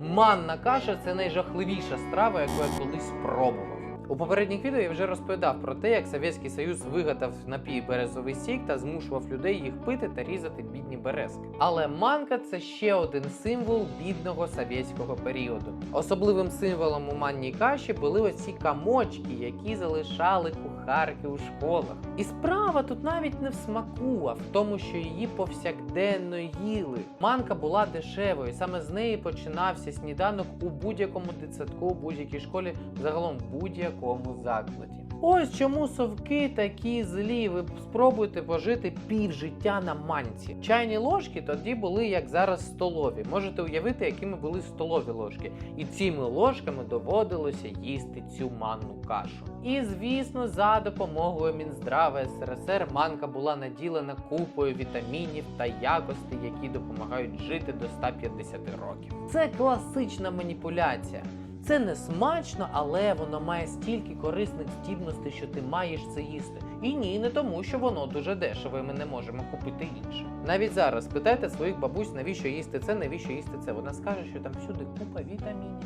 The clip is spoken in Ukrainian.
Манна каша це найжахливіша страва, яку я колись спробував. У попередніх відео я вже розповідав про те, як Совєтський Союз вигадав напій березовий сік та змушував людей їх пити та різати бідні березки. Але манка це ще один символ бідного совєтського періоду. Особливим символом у манній каші були оці камочки, які залишали кухарки у школах. І справа тут навіть не в смаку, а в тому, що її повсякденно їли. Манка була дешевою, саме з неї починався сніданок у будь-якому дитсадку, у будь-якій школі, загалом в будь-якому закладі. Ось чому совки такі злі. Ви спробуйте пожити пів життя на манці. Чайні ложки тоді були як зараз столові. Можете уявити, якими були столові ложки. І цими ложками доводилося їсти цю манну кашу. І звісно, за допомогою Мінздрава СРСР манка була наділена купою вітамінів та якостей, які допомагають жити до 150 років. Це класична маніпуляція. Це не смачно, але воно має стільки корисних здібностей, що ти маєш це їсти. І ні, не тому, що воно дуже дешево, і ми не можемо купити інше. Навіть зараз питайте своїх бабусь, навіщо їсти це, навіщо їсти це. Вона скаже, що там всюди купа вітамінів.